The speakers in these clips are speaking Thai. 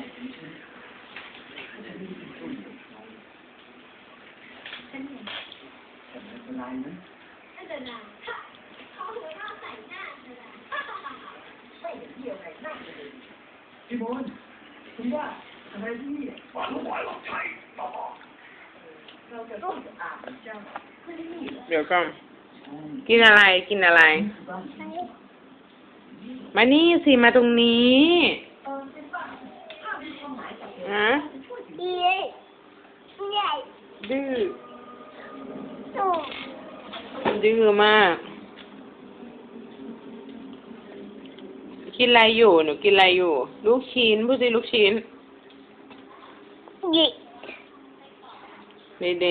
าตีลูกชิ้นดูเอ่อรถดูพี่บอลคุณว่าทำไมที่นี่ฝันหวายหลับใจต่อเราจะต้องอ่านเจ้าเดี๋ยวก่อนกินอะไรกินอะไร มานี่สิมาตรงนี้ ฮะดีใหญ่ดื้อดูดื้อมาก กินอะไรอยู่หนูกินอะไรอยู่ ลูกชิ้นพูดสิลูกชิ้นหยิเดเด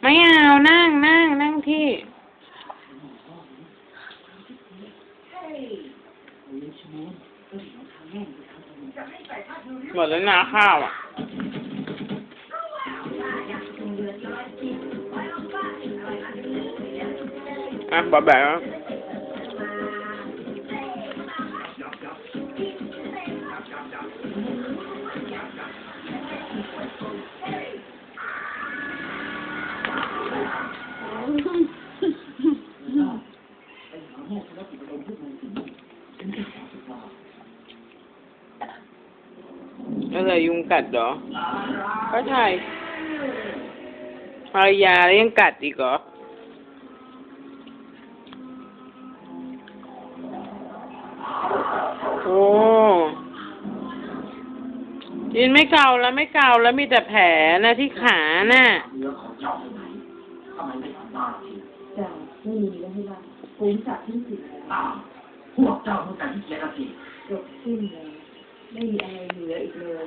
ไม่เอานั่งนั่งนั่งที่ หมดแล้วนะข้าวอะอะบะแบะ อะไรยุงกัดเหรอ ก็ใช่ภรรยาแล้วยังกัดอีกเหรอโอ้ยินไม่เกาแล้วไม่เกาแล้วมีแต่แผลนะที่ขาน่ะเนื้อของเจ้าไหนทำไมไม่ทำหน้าทีจ้ะไม่มีแล้วให้ว่าผมจับที่สิบอ้าวพวกเจ้าต้องการที่เกียรติจบสิ้นเลยไม่มีอะไรเหลืออีกเลย